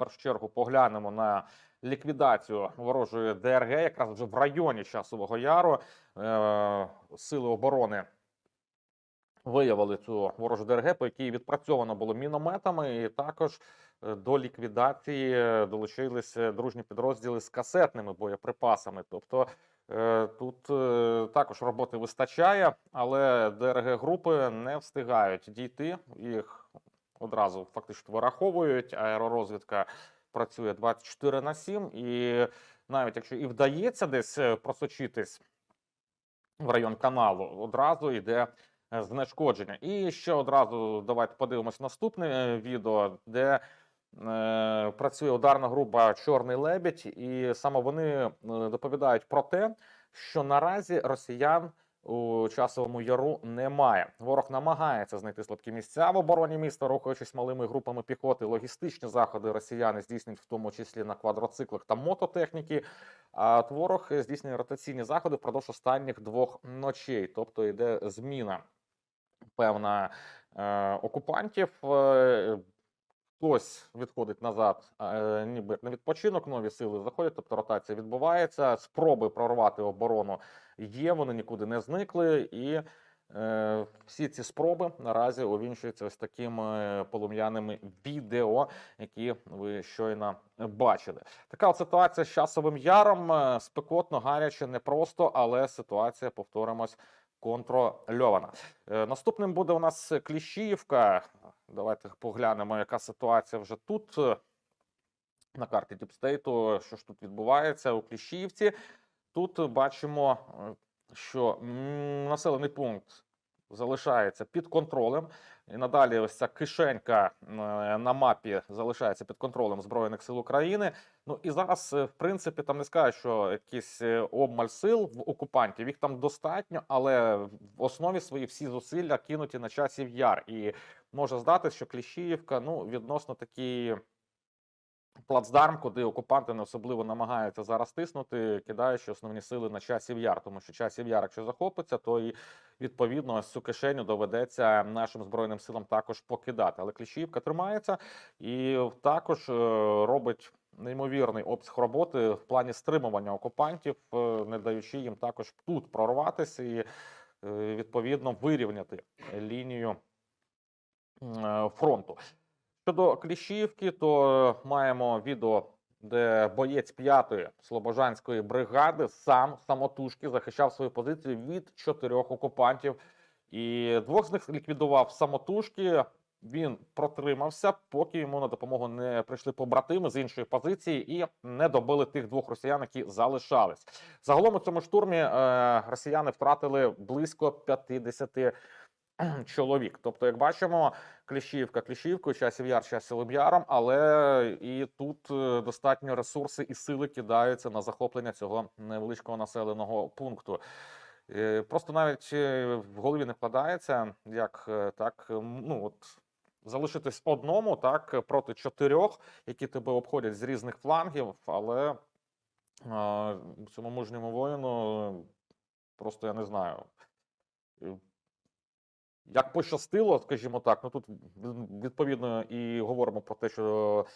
першу чергу поглянемо на ліквідацію ворожої ДРГ, якраз вже в районі часового яру. Е, Сили оборони виявили цю ворожу ДРГ, по якій відпрацьовано було мінометами, і також е, до ліквідації е, долучилися дружні підрозділи з касетними боєприпасами. Тобто е, тут також роботи вистачає, але ДРГ групи не встигають дійти. Їх одразу фактично вираховують. Аеророзвідка працює 24 на 7, і навіть якщо і вдається десь е, просочитись в район каналу, одразу йде е, знешкодження. І ще одразу давайте подивимось наступне е, відео, де е, працює ударна група Чорний лебідь, і саме вони доповідають про те, що наразі росіян у часовому яру немає. Ворог намагається знайти слабкі місця в обороні міста, рухаючись малими групами піхоти. Логістичні заходи росіяни здійснюють в тому числі на квадроциклах та мототехніки. А ворог здійснює ротаційні заходи впродовж останніх двох ночей, тобто йде зміна певна е, окупантів. Е, Хтось відходить назад, е, ніби на відпочинок, нові сили заходять, тобто ротація відбувається. Спроби прорвати оборону є, вони нікуди не зникли, і е, всі ці спроби наразі увінчуються ось такими полум'яними відео, які ви щойно бачили. Така ситуація з часовим яром. е, Спекотно, гаряче, непросто, але ситуація, повторимось, контрольована. Е, Наступним буде у нас Кліщіївка. Давайте поглянемо, яка ситуація вже тут. е, На карті Діпстейту, що ж тут відбувається у Кліщіївці. Тут бачимо, е, що населений пункт залишається під контролем. І надалі ось ця кишенька е, на мапі залишається під контролем Збройних сил України. Ну і зараз, е, в принципі, там не скажу, що якийсь е, обмаль сил в окупантів їх там достатньо, але в основі свої всі зусилля кинуті на часів яр. І може здатись, що Кліщіївка ну, відносно такий плацдарм, куди окупанти не особливо намагаються зараз тиснути, кидаючи основні сили на часів яр. Тому що часів яр, якщо захопиться, то і відповідно ось цю кишеню доведеться нашим збройним силам також покидати. Але Кліщіївка тримається і також е, робить. Неймовірний обсяг роботи в плані стримування окупантів, е, не даючи їм також тут прорватися і е, відповідно вирівняти лінію фронту. Щодо Кліщівки, то маємо відео, де боєць 5-ї Слобожанської бригади сам самотужки захищав свою позицію від чотирьох окупантів. І двох з них ліквідував самотужки. Він протримався, поки йому на допомогу не прийшли побратими з іншої позиції і не добили тих двох росіян, які залишались. Загалом у цьому штурмі е, росіяни втратили близько 50 чоловік. Тобто, як бачимо, Кліщівка Кліщівкою, часів яр, часів яром, але і тут е, достатньо ресурси і сили кидаються на захоплення цього невеличкого населеного пункту. Е, Просто навіть е, в голові не вкладається, як е, так, ну от. Залишитись одному, так, проти чотирьох, які тебе обходять з різних флангів, але а, цьому мужньому воїну просто я не знаю. Як пощастило, скажімо так, ну тут відповідно і говоримо про те, що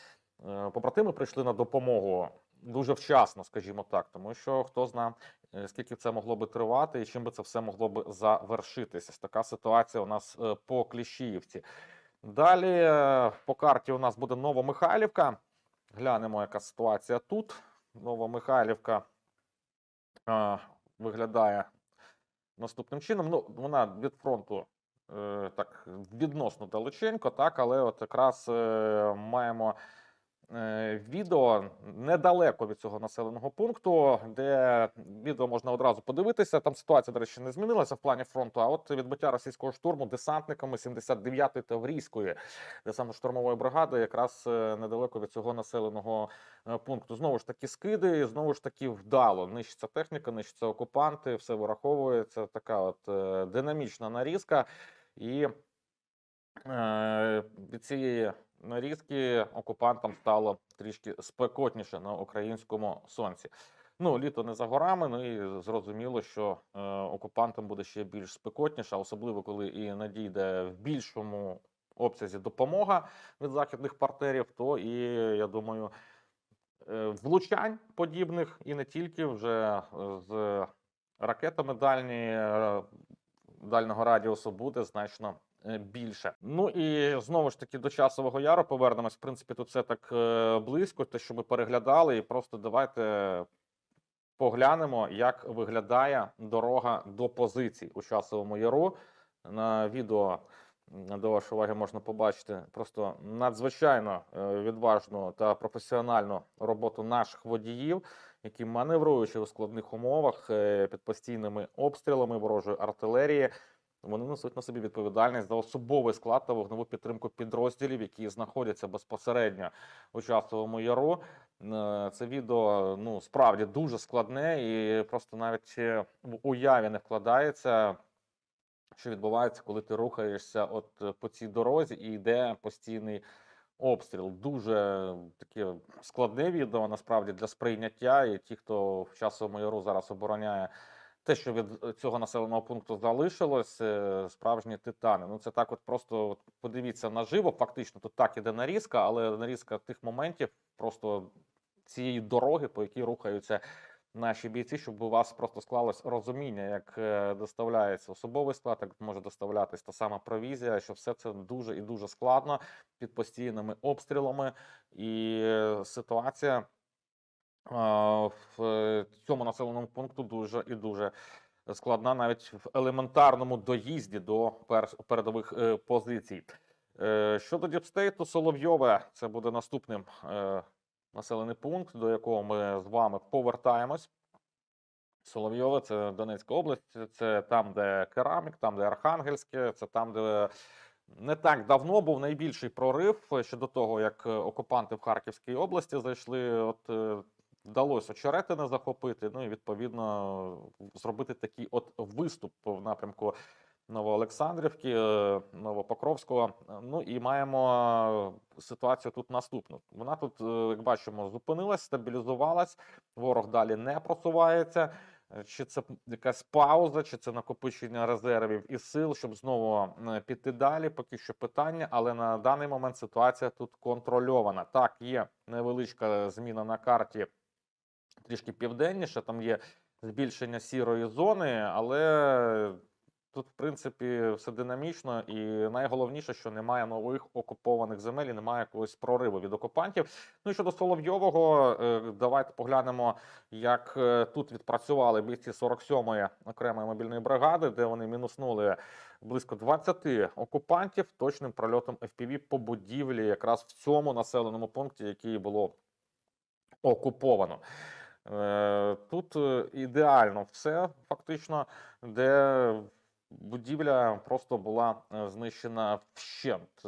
е, побратими прийшли на допомогу дуже вчасно, скажімо так, тому що хто зна, е, скільки це могло би тривати і чим би це все могло би завершитися. Така ситуація у нас е, по Кліщіївці. Далі по карті у нас буде Новомихайлівка. Глянемо, яка ситуація тут. Новомихайлівка е, виглядає наступним чином. Ну, вона від фронту так відносно далеченько, так, але от якраз е, маємо е, відео недалеко від цього населеного пункту, де відео можна одразу подивитися. Там ситуація, до речі, не змінилася в плані фронту. А от відбиття російського штурму десантниками 79-ї Таврійської десантно-штурмової бригади, якраз е, недалеко від цього населеного е, пункту. Знову ж таки, скиди, знову ж таки, вдало. Нищиться техніка, нищаться окупанти, все вираховується. Така от е, динамічна нарізка. І е, від цієї нарізки окупантам стало трішки спекотніше на українському сонці. Ну, літо не за горами, ну і зрозуміло, що е, окупантам буде ще більш спекотніше, особливо коли і надійде в більшому обсязі допомога від західних партнерів, то і я думаю, е, влучань подібних і не тільки вже е, з ракетами дальні, е, дальнього радіусу буде значно більше. Ну і знову ж таки до часового яру повернемось. В принципі, тут все так е, близько, те, що ми переглядали, і просто давайте поглянемо, як виглядає дорога до позицій у часовому яру. На відео до вашої уваги можна побачити просто надзвичайно е, відважну та професіональну роботу наших водіїв, які маневруючи у складних умовах е, під постійними обстрілами ворожої артилерії. Вони несуть на собі відповідальність за особовий склад та вогневу підтримку підрозділів, які знаходяться безпосередньо у часовому яру. Е, Це відео ну справді дуже складне і просто навіть е, в уяві не вкладається, що відбувається, коли ти рухаєшся от е, по цій дорозі і йде постійний обстріл. Дуже таке складне відео насправді для сприйняття. І ті, хто в часовому яру зараз обороняє те, що від е, цього населеного пункту залишилось, е, справжні титани. Ну це так, от просто от подивіться наживо. Фактично тут так іде нарізка, але нарізка тих моментів просто цієї дороги, по якій рухаються наші бійці, щоб у вас просто склалось розуміння, як е, доставляється особовий склад, як може доставлятись та сама провізія, що все це дуже і дуже складно під постійними обстрілами, і ситуація в е, цьому населеному пункту дуже і дуже складна, навіть в елементарному доїзді до пер- передових е, позицій. Е, Щодо Діпстейту, Соловйове, це буде наступним населений пункт, до якого ми з вами повертаємось. Соловйове це Донецька область, це там, де Керамік, там, де Архангельське, це там, де не так давно був найбільший прорив ще до того, як окупанти в Харківській області зайшли. От вдалося очеретини захопити. Ну і відповідно зробити такий от виступ в напрямку Новоолександрівки, е, Новопокровського. Ну і маємо ситуацію тут наступну. Вона тут, е, як бачимо, зупинилась, стабілізувалась. Ворог далі не просувається. Е, Чи це якась пауза, чи це накопичення резервів і сил, щоб знову піти далі? Поки що питання, але на даний момент ситуація тут контрольована. Так, є невеличка зміна на карті трішки південніше. Там є збільшення сірої зони, але тут, в принципі, все динамічно, і найголовніше, що немає нових окупованих земель, і немає якогось прориву від окупантів. Ну і щодо Соловйового, е, давайте поглянемо, як е, тут відпрацювали бійці 47-ї окремої мобільної бригади, де вони мінуснули близько 20 окупантів точним прольотом FPV по будівлі, якраз в цьому населеному пункті, який було окуповано. Е, Тут е, ідеально все фактично, де будівля просто була е, знищена вщент.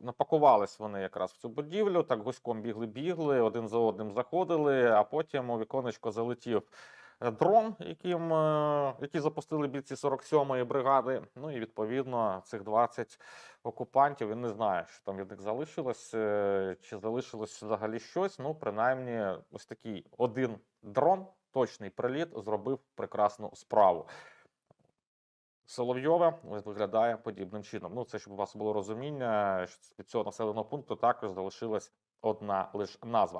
Напакувались вони якраз в цю будівлю, так гуськом бігли-бігли, один за одним заходили, а потім у віконечко залетів дрон, яким, е, який запустили бійці 47-ї бригади. Ну і відповідно цих 20 окупантів. Він не знає, що там від них залишилось, е, чи залишилось взагалі щось. Ну, принаймні, ось такий один дрон, точний приліт, зробив прекрасну справу. Соловйове виглядає подібним чином. Ну, це щоб у вас було розуміння, що від цього населеного пункту також залишилась одна лише назва.